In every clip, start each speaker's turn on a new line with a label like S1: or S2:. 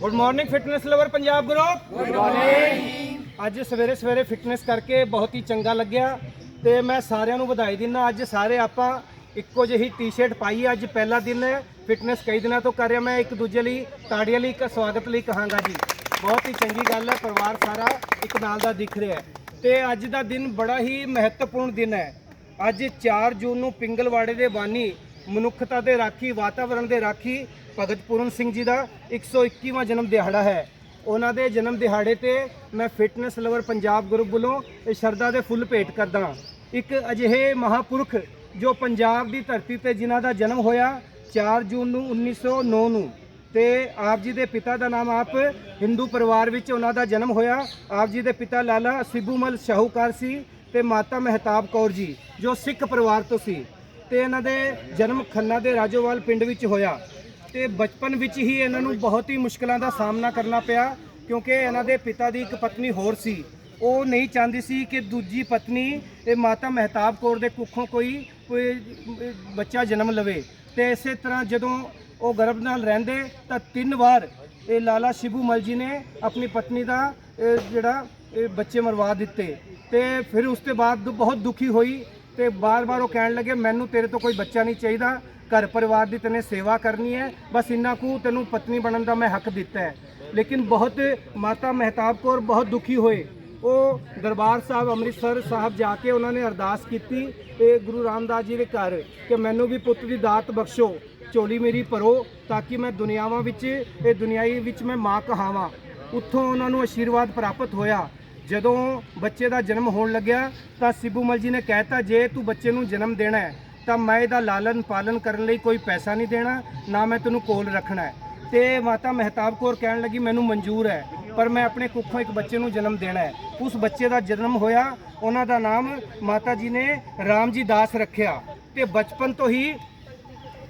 S1: Good morning fitness lover Punjab group good morning ਅੱਜ ਸਵੇਰੇ ਸਵੇਰੇ ਫਿਟਨੈਸ ਕਰਕੇ ਬਹੁਤ ਹੀ ਚੰਗਾ ਲੱਗਿਆ ਤੇ ਮੈਂ ਸਾਰਿਆਂ ਨੂੰ ਵਧਾਈ ਦਿੰਦਾ। ਅੱਜ ਸਾਰੇ ਆਪਾਂ ਇੱਕੋ ਜਿਹੀ ਟੀ-ਸ਼ਰਟ ਪਾਈ। ਅੱਜ ਪਹਿਲਾ ਦਿਨ ਹੈ। ਫਿਟਨੈਸ ਕਈ ਦਿਨਾਂ ਤੋਂ ਕਰ ਰਿਹਾ ਮੈਂ ਇੱਕ ਦੂਜੇ ਲਈ ਤਾੜੀਆਂ ਲਈ ਇੱਕ ਸਵਾਗਤ ਲਈ ਕਹਾਂਗਾ ਜੀ। ਬਹੁਤ ਹੀ ਚੰਗੀ ਗੱਲ ਹੈ ਪਰਿਵਾਰ ਸਾਰਾ ਇੱਕ ਨਾਲ ਦਾ ਦਿਖ ਰਿਹਾ ਤੇ ਅੱਜ ਦਾ ਦਿਨ ਬੜਾ ਹੀ ਮਹੱਤਵਪੂਰਨ ਦਿਨ ਹੈ। ਅੱਜ 4 ਜੂਨ ਨੂੰ ਪਿੰਗਲਵਾੜੇ ਦੇ ਬਾਨੀ ਮਨੁੱਖਤਾ ਦੇ ਰਾਖੀ ਵਾਤਾਵਰਣ ਦੇ ਰਾਖੀ ਭਗਤ ਪੂਰਨ ਸਿੰਘ ਜੀ ਦਾ 121ਵਾਂ ਜਨਮ ਦਿਹਾੜਾ ਹੈ। ਉਹਨਾਂ ਦੇ ਜਨਮ ਦਿਹਾੜੇ ਤੇ ਮੈਂ ਫਿਟਨੈਸ ਲਵਰ ਪੰਜਾਬ ਗਰੁੱਪ ਵੱਲੋਂ ਇਹ ਸ਼ਰਧਾ ਦੇ ਫੁੱਲ ਭੇਟ ਕਰਦਾ ਇੱਕ ਅਜਿਹੇ ਮਹਾਪੁਰਖ ਜੋ ਪੰਜਾਬ ਦੀ ਧਰਤੀ ਤੇ ਜਿਨ੍ਹਾਂ ਦਾ ਜਨਮ ਹੋਇਆ 4 ਜੂਨ ਨੂੰ 1909 ਨੂੰ ਤੇ ਆਪ ਜੀ ਦੇ ਪਿਤਾ ਦਾ ਨਾਮ ਆਪ ਹਿੰਦੂ ਪਰਿਵਾਰ ਵਿੱਚ ਉਹਨਾਂ ਦਾ ਜਨਮ ਹੋਇਆ। ਆਪ ਜੀ ਦੇ ਪਿਤਾ ਲਾਲਾ ਸਿੱਬੂਮਲ ਸ਼ਾਹੂਕਾਰ ਸੀ ਤੇ ਮਾਤਾ ਮਹਿਤਾਬ ਕੌਰ ਜੀ ਜੋ ਸਿੱਖ ਪਰਿਵਾਰ ਤੋਂ ਸੀ ਤੇ ਇਹਨਾਂ ਦੇ ਜਨਮ ਖੰਨਾ ਦੇ ਰਾਜੋਵਾਲ ਪਿੰਡ ਵਿੱਚ ਹੋਇਆ। ਤੇ ਬਚਪਨ ਵਿੱਚ ਹੀ ਇਹਨਾਂ ਨੂੰ ਬਹੁਤ ਹੀ ਮੁਸ਼ਕਲਾਂ ਦਾ ਸਾਹਮਣਾ ਕਰਨਾ ਪਿਆ, ਕਿਉਂਕਿ ਇਹਨਾਂ ਦੇ ਪਿਤਾ ਦੀ ਇੱਕ ਪਤਨੀ ਹੋਰ ਸੀ। ਉਹ ਨਹੀਂ ਚਾਹੁੰਦੀ ਸੀ ਕਿ ਦੂਜੀ ਪਤਨੀ, ਇਹ ਮਾਤਾ ਮਹਿਤਾਬ ਕੌਰ ਦੇ ਕੁੱਖੋਂ ਕੋਈ ਕੋਈ ਬੱਚਾ ਜਨਮ ਲਵੇ। ਤੇ ਇਸੇ ਤਰ੍ਹਾਂ ਜਦੋਂ ਉਹ ਗਰਭ ਨਾਲ ਰਹਿੰਦੇ, ਤਾਂ ਤਿੰਨ ਵਾਰ ਇਹ ਲਾਲਾ ਸ਼ਿਬੂ ਮਲ ਜੀ ਨੇ ਆਪਣੀ ਪਤਨੀ ਦਾ ਜਿਹੜਾ ਬੱਚੇ ਮਰਵਾ ਦਿੱਤੇ। ਤੇ ਫਿਰ ਉਸ ਤੋਂ ਬਾਅਦ ਬਹੁਤ ਦੁਖੀ ਹੋਈ ਤੇ ਬਾਰ-ਬਾਰ ਉਹ ਕਹਿਣ ਲੱਗੇ, ਮੈਨੂੰ ਤੇਰੇ ਤੋਂ ਕੋਈ ਬੱਚਾ ਨਹੀਂ ਚਾਹੀਦਾ। ਘਰ ਪਰਿਵਾਰ ਦੀ ਤੈਨੇ ਸੇਵਾ ਕਰਨੀ ਹੈ, ਬਸ ਇੰਨਾ ਕੁ ਤੈਨੂੰ ਪਤਨੀ ਬਣਨ ਦਾ ਮੈਂ ਹੱਕ ਦਿੱਤਾ ਹੈ। ਲੇਕਿਨ ਬਹੁਤ ਮਾਤਾ ਮਹਿਤਾਬ ਕੌਰ ਬਹੁਤ ਦੁਖੀ ਹੋਏ। ਉਹ ਦਰਬਾਰ ਸਾਹਿਬ ਅੰਮ੍ਰਿਤਸਰ ਸਾਹਿਬ ਜਾ ਕੇ ਉਹਨਾਂ ਨੇ ਅਰਦਾਸ ਕੀਤੀ ਇਹ ਗੁਰੂ ਰਾਮਦਾਸ ਜੀ ਦੇ ਘਰ, ਕਿ ਮੈਨੂੰ ਵੀ ਪੁੱਤ ਦੀ ਦਾਤ ਬਖਸ਼ੋ, ਝੋਲੀ ਮੇਰੀ ਭਰੋ, ਤਾਂ ਕਿ ਮੈਂ ਦੁਨੀਆਵਾਂ ਵਿੱਚ, ਇਹ ਦੁਨਿਆਈ ਵਿੱਚ ਮੈਂ ਮਾਂ ਕਹਾਵਾਂ। ਉੱਥੋਂ ਉਹਨਾਂ ਨੂੰ ਆਸ਼ੀਰਵਾਦ ਪ੍ਰਾਪਤ ਹੋਇਆ। ਜਦੋਂ ਬੱਚੇ ਦਾ ਜਨਮ ਹੋਣ ਲੱਗਿਆ, ਤਾਂ ਸਿੱਬੂਮਲ ਜੀ ਨੇ ਕਹਿਤਾ, ਜੇ ਤੂੰ ਬੱਚੇ ਨੂੰ ਜਨਮ ਦੇਣਾ ਹੈ ਤਾਂ ਮੈਂ ਇਹਦਾ ਲਾਲਨ ਪਾਲਨ ਕਰਨ ਲਈ ਕੋਈ ਪੈਸਾ ਨਹੀਂ ਦੇਣਾ, ਨਾ ਮੈਂ ਤੈਨੂੰ ਕੋਲ ਰੱਖਣਾ ਹੈ। ਤੇ ਮਾਤਾ ਮਹਿਤਾਬ ਕੌਰ ਕਹਿਣ ਲੱਗੀ, ਮੈਨੂੰ ਮਨਜ਼ੂਰ ਹੈ, ਪਰ ਮੈਂ ਆਪਣੇ ਕੁੱਖੋਂ ਇੱਕ ਬੱਚੇ ਨੂੰ ਜਨਮ ਦੇਣਾ ਹੈ। ਉਸ ਬੱਚੇ ਦਾ ਜਨਮ ਹੋਇਆ, ਉਹਨਾਂ ਦਾ ਨਾਮ ਮਾਤਾ ਜੀ ਨੇ ਰਾਮ ਜੀ ਦਾਸ ਰੱਖਿਆ। ਤੇ ਬਚਪਨ ਤੋਂ ਹੀ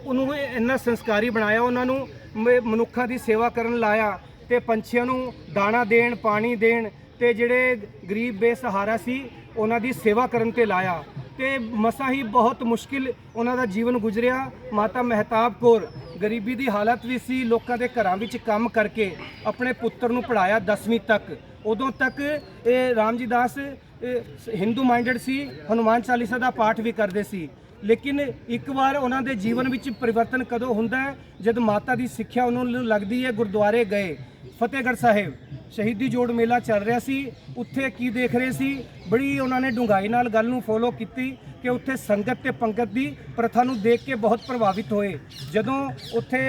S1: ਉਹਨੂੰ ਇੰਨਾ ਸੰਸਕਾਰੀ ਬਣਾਇਆ, ਉਹਨਾਂ ਨੂੰ ਮਨੁੱਖਾਂ ਦੀ ਸੇਵਾ ਕਰਨ ਲਾਇਆ, ਤੇ ਪੰਛੀਆਂ ਨੂੰ ਦਾਣਾ ਦੇਣ, ਪਾਣੀ ਦੇਣ, ਤੇ ਜਿਹੜੇ ਗਰੀਬ ਬੇਸਹਾਰਾ ਸੀ, ਉਹਨਾਂ ਦੀ ਸੇਵਾ ਕਰਨ ਤੇ ਲਾਇਆ। ਤੇ ਮਸਾਂ ਹੀ ਬਹੁਤ ਮੁਸ਼ਕਿਲ ਉਹਨਾਂ ਦਾ ਜੀਵਨ ਗੁਜ਼ਰਿਆ। ਮਾਤਾ ਮਹਿਤਾਬ ਕੌਰ, ਗਰੀਬੀ ਦੀ ਹਾਲਤ ਵੀ ਸੀ, ਲੋਕਾਂ ਦੇ ਘਰਾਂ ਵਿੱਚ ਕੰਮ ਕਰਕੇ ਆਪਣੇ ਪੁੱਤਰ ਨੂੰ ਪੜਾਇਆ 10ਵੀਂ ਤੱਕ। ਉਦੋਂ ਤੱਕ ਇਹ ਰਾਮਜੀ ਦਾਸ ਹਿੰਦੂ ਮਾਈਂਡਡ ਸੀ, ਹਨੂਮਾਨ ਚਾਲੀਸਾ ਦਾ ਪਾਠ ਵੀ ਕਰਦੇ ਸੀ। ਲੇਕਿਨ ਇੱਕ ਵਾਰ ਉਹਨਾਂ ਦੇ ਜੀਵਨ ਵਿੱਚ ਪਰਿਵਰਤਨ ਕਦੋਂ ਹੁੰਦਾ ਹੈ? ਜਦ ਮਾਤਾ ਦੀ ਸਿੱਖਿਆ ਉਹਨਾਂ ਨੂੰ ਲੱਗਦੀ ਹੈ, ਗੁਰਦੁਆਰੇ ਗਏ। ਫਤਿਹਗੜ੍ਹ ਸਾਹਿਬ ਸ਼ਹੀਦੀ ਜੋੜ ਮੇਲਾ ਚੱਲ ਰਿਹਾ ਸੀ। ਉੱਥੇ ਕੀ ਦੇਖ ਰਹੇ ਸੀ? ਬੜੀ ਉਹਨਾਂ ਨੇ ਡੂੰਘਾਈ ਨਾਲ ਗੱਲ ਨੂੰ ਫੋਲੋ ਕੀਤੀ ਕਿ ਉੱਥੇ ਸੰਗਤ ਤੇ ਪੰਗਤ ਦੀ ਪ੍ਰਥਾ ਨੂੰ ਦੇਖ ਕੇ ਬਹੁਤ ਪ੍ਰਭਾਵਿਤ ਹੋਏ। ਜਦੋਂ ਉੱਥੇ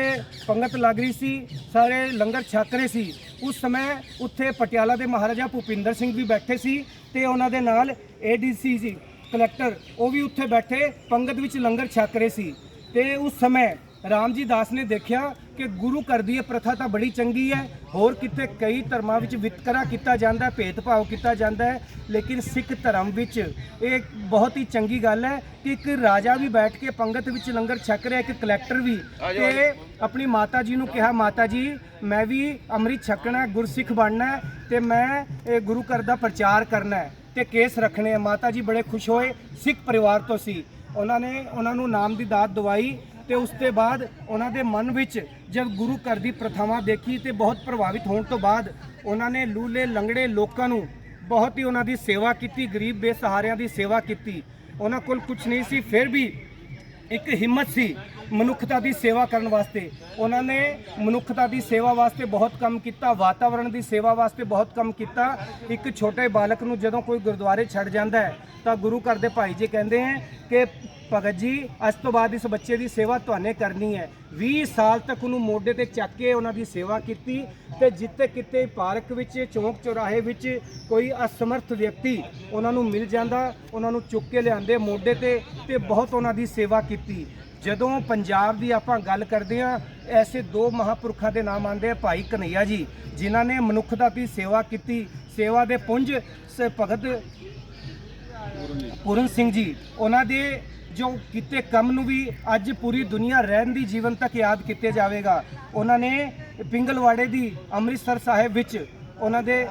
S1: ਪੰਗਤ ਲੱਗ ਰਹੀ ਸੀ, ਸਾਰੇ ਲੰਗਰ ਛਕ ਰਹੇ ਸੀ, ਉਸ ਸਮੇਂ ਉੱਥੇ ਪਟਿਆਲਾ ਦੇ ਮਹਾਰਾਜਾ ਭੁਪਿੰਦਰ ਸਿੰਘ ਵੀ ਬੈਠੇ ਸੀ ਤੇ ਉਹਨਾਂ ਦੇ ਨਾਲ ਏਡੀਸੀ ਸੀ ਕਲੈਕਟਰ ਉਹ ਵੀ ਉੱਥੇ ਬੈਠੇ, ਪੰਗਤ ਵਿੱਚ ਲੰਗਰ ਛਕ ਰਹੇ ਸੀ। ਤੇ ਉਸ ਸਮੇਂ ਰਾਮ ਜੀ ਦਾਸ ਨੇ ਦੇਖਿਆ ਕਿ ਗੁਰੂ ਘਰ ਦੀ ਇਹ ਪ੍ਰਥਾ ਤਾਂ ਬੜੀ ਚੰਗੀ ਹੈ। ਹੋਰ ਕਿਤੇ ਕਈ ਧਰਮਾਂ ਵਿੱਚ ਵਿਤਕਰਾ ਕੀਤਾ ਜਾਂਦਾ ਹੈ ਭੇਦਭਾਵ ਕੀਤਾ ਜਾਂਦਾ ਹੈ ਲੇਕਿਨ ਸਿੱਖ ਧਰਮ ਵਿੱਚ ਇਹ ਬਹੁਤ ਹੀ ਚੰਗੀ ਗੱਲ ਹੈ ਕਿ ਇੱਕ ਰਾਜਾ ਵੀ ਬੈਠ ਕੇ ਪੰਗਤ ਵਿੱਚ ਲੰਗਰ ਛਕ ਰਿਹਾ ਇੱਕ ਕਲੈਕਟਰ ਵੀ। ਤੇ ਆਪਣੀ ਮਾਤਾ ਜੀ ਨੂੰ ਕਿਹਾ ਮਾਤਾ ਜੀ ਮੈਂ ਵੀ ਅੰਮ੍ਰਿਤ ਛਕਣਾ ਗੁਰਸਿੱਖ ਬਣਨਾ ਹੈ ਤੇ ਮੈਂ ਇਹ ਗੁਰੂ ਘਰ ਦਾ ਪ੍ਰਚਾਰ ਕਰਨਾ ਹੈ ਤੇ ਕੇਸ ਰੱਖਣੇ ਆ ਮਾਤਾ ਜੀ ਬੜੇ ਖੁਸ਼ ਹੋਏ ਸਿੱਖ ਪਰਿਵਾਰ ਤੋਂ ਸੀ। ਉਹਨਾਂ ਨੇ ਉਹਨਾਂ ਨੂੰ ਨਾਮ ਦੀ ਦਾਤ ਦਵਾਈ ਤੇ ਉਸ ਤੋਂ ਬਾਅਦ ਉਹਨਾਂ ਦੇ ਮਨ ਵਿੱਚ ਜਦ ਗੁਰੂ ਘਰ ਦੀ ਪ੍ਰਥਾਵਾਂ ਦੇਖੀ ਤੇ ਬਹੁਤ ਪ੍ਰਭਾਵਿਤ ਹੋਣ ਤੋਂ ਬਾਅਦ ਉਹਨਾਂ ਨੇ ਲੂਲੇ ਲੰਗੜੇ ਲੋਕਾਂ ਨੂੰ ਬਹੁਤ ਹੀ ਉਹਨਾਂ ਦੀ ਸੇਵਾ ਕੀਤੀ, ਗਰੀਬ ਬੇਸਹਾਰਿਆਂ ਦੀ ਸੇਵਾ ਕੀਤੀ। ਉਹਨਾਂ ਕੋਲ ਕੁਝ ਨਹੀਂ ਸੀ, ਫਿਰ ਵੀ ਇੱਕ ਹਿੰਮਤ ਸੀ ਮਨੁੱਖਤਾ ਦੀ ਸੇਵਾ ਕਰਨ ਵਾਸਤੇ। ਉਹਨਾਂ ਨੇ ਮਨੁੱਖਤਾ ਦੀ ਸੇਵਾ ਵਾਸਤੇ ਬਹੁਤ ਕੰਮ ਕੀਤਾ, ਵਾਤਾਵਰਣ ਦੀ ਸੇਵਾ ਵਾਸਤੇ ਬਹੁਤ ਕੰਮ ਕੀਤਾ। ਇੱਕ ਛੋਟੇ ਬਾਲਕ ਨੂੰ ਜਦੋਂ ਕੋਈ ਗੁਰਦੁਆਰੇ ਛੱਡ ਜਾਂਦਾ ਹੈ, ਤਾਂ ਗੁਰੂ ਘਰ ਦੇ ਭਾਈ ਜੀ ਕਹਿੰਦੇ ਹੈ ਕਿ ਭਗਤ ਜੀ, ਅੱਜ ਤੋਂ ਬਾਅਦ ਇਸ ਬੱਚੇ ਦੀ ਸੇਵਾ ਤੁਹਾਨੇ ਕਰਨੀ ਹੈ। 20 ਸਾਲ ਤੱਕ ਉਹਨੂੰ ਮੋਢੇ ਤੇ ਚੱਕ ਕੇ ਉਹਨਾਂ ਦੀ ਸੇਵਾ ਕੀਤੀ ਤੇ ਜਿੱਥੇ ਕਿਤੇ ਪਾਰਕ ਵਿੱਚ, ਚੌਂਕ ਚੌਰਾਹੇ ਵਿੱਚ ਕੋਈ ਅਸਮਰਥ ਵਿਅਕਤੀ ਉਹਨਾਂ ਨੂੰ ਮਿਲ ਜਾਂਦਾ, ਉਹਨਾਂ ਨੂੰ ਚੁੱਕ ਕੇ ਲਿਆਂਦੇ ਮੋਢੇ ਤੇ ਤੇ ਬਹੁਤ ਉਹਨਾਂ ਦੀ ਸੇਵਾ ਕੀਤੀ। ਜਦੋਂ ਪੰਜਾਬ ਦੀ ਆਪਾਂ ਗੱਲ ਕਰਦੇ ਹਾਂ, ਐਸੇ ਦੋ ਮਹਾਪੁਰਖਾਂ ਦੇ ਨਾਮ ਆਉਂਦੇ ਆ, ਭਾਈ ਕਨਈਆ ਜੀ, ਜਿਨ੍ਹਾਂ ਨੇ ਮਨੁੱਖਤਾ ਦੀ ਸੇਵਾ ਕੀਤੀ। ਸੇਵਾ ਦੇ ਪੁੰਜ ਸ ਭਗਤ ਪੂਰਨ ਸਿੰਘ ਜੀ, ਉਹਨਾਂ ਦੇ ਜੋ ਕੀਤੇ ਕੰਮ ਨੂੰ ਵੀ ਅੱਜ ਪੂਰੀ ਦੁਨੀਆ ਰਹਿਣ ਦੀ ਜੀਵਨ ਤੱਕ ਯਾਦ ਕੀਤੇ ਜਾਵੇਗਾ। ਉਹਨਾਂ ਨੇ ਪਿੰਗਲਵਾੜੇ ਦੀ ਅੰਮ੍ਰਿਤਸਰ ਸਾਹਿਬ ਵਿੱਚ ਉਹਨਾਂ ਦੇ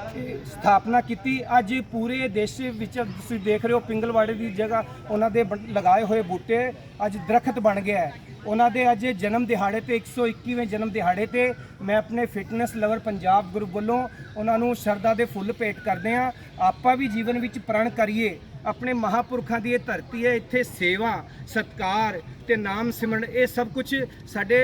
S1: ਸਥਾਪਨਾ ਕੀਤੀ। ਅੱਜ ਪੂਰੇ ਦੇਸ਼ ਵਿੱਚ ਤੁਸੀਂ ਦੇਖ ਰਹੇ ਹੋ, ਪਿੰਗਲਵਾੜੇ ਦੀ ਜਗ੍ਹਾ ਉਹਨਾਂ ਦੇ ਬਣ- ਲਗਾਏ ਹੋਏ ਬੂਟੇ ਅੱਜ ਦਰਖਤ ਬਣ ਗਿਆ ਹੈ। ਉਹਨਾਂ ਦੇ ਅੱਜ ਜਨਮ ਦਿਹਾੜੇ ਤੇ 121ਵੇਂ ਜਨਮ ਦਿਹਾੜੇ ਤੇ ਮੈਂ ਆਪਣੇ ਫਿਟਨੈਸ ਲਵਰ ਪੰਜਾਬ ਗਰੁੱਪ ਵੱਲੋਂ ਉਹਨਾਂ ਨੂੰ ਸ਼ਰਧਾ ਦੇ ਫੁੱਲ ਭੇਟ ਕਰਦੇ ਹਾਂ। ਆਪਾਂ ਵੀ ਜੀਵਨ ਵਿੱਚ ਪ੍ਰਣ ਕਰੀਏ। ਆਪਣੇ ਮਹਾਪੁਰਖਾਂ ਦੀ ਇਹ ਧਰਤੀ ਹੈ, ਇੱਥੇ ਸੇਵਾ, ਸਤਕਾਰ ਤੇ ਨਾਮ ਸਿਮਰਨ, ਇਹ ਸਭ ਕੁਝ ਸਾਡੇ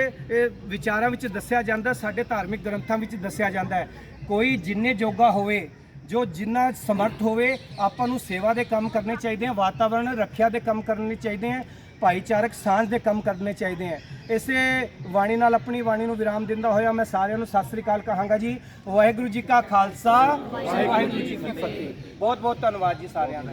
S1: ਵਿਚਾਰਾਂ ਵਿੱਚ ਦੱਸਿਆ ਜਾਂਦਾ, ਸਾਡੇ ਧਾਰਮਿਕ ਗ੍ਰੰਥਾਂ ਵਿੱਚ ਦੱਸਿਆ ਜਾਂਦਾ ਹੈ। ਕੋਈ ਜਿੰਨੇ ਜੋਗਾ ਹੋਵੇ, ਜੋ ਜਿੰਨਾ ਸਮਰਥ ਹੋਵੇ, ਆਪਾਂ ਨੂੰ ਸੇਵਾ ਦੇ ਕੰਮ ਕਰਨੇ ਚਾਹੀਦੇ ਆ ਵਾਤਾਵਰਣ ਰੱਖਿਆ ਦੇ ਕੰਮ ਕਰਨੇ ਚਾਹੀਦੇ ਆ ਭਾਈਚਾਰਕ ਸਾਂਝ ਦੇ ਕੰਮ ਕਰਨੇ ਚਾਹੀਦੇ ਹੈ ਇਸੇ ਬਾਣੀ ਨਾਲ ਆਪਣੀ ਬਾਣੀ ਨੂੰ ਵਿਰਾਮ ਦਿੰਦਾ ਹੋਇਆ ਮੈਂ ਸਾਰਿਆਂ ਨੂੰ ਸਤਿ ਸ੍ਰੀ ਅਕਾਲ ਕਹਾਂਗਾ ਜੀ। ਵਾਹਿਗੁਰੂ ਜੀ ਕਾ ਖਾਲਸਾ, ਵਾਹਿਗੁਰੂ ਜੀ ਕੀ ਫਤਿਹ। ਬਹੁਤ ਬਹੁਤ ਧੰਨਵਾਦ ਜੀ ਸਾਰਿਆਂ ਦਾ।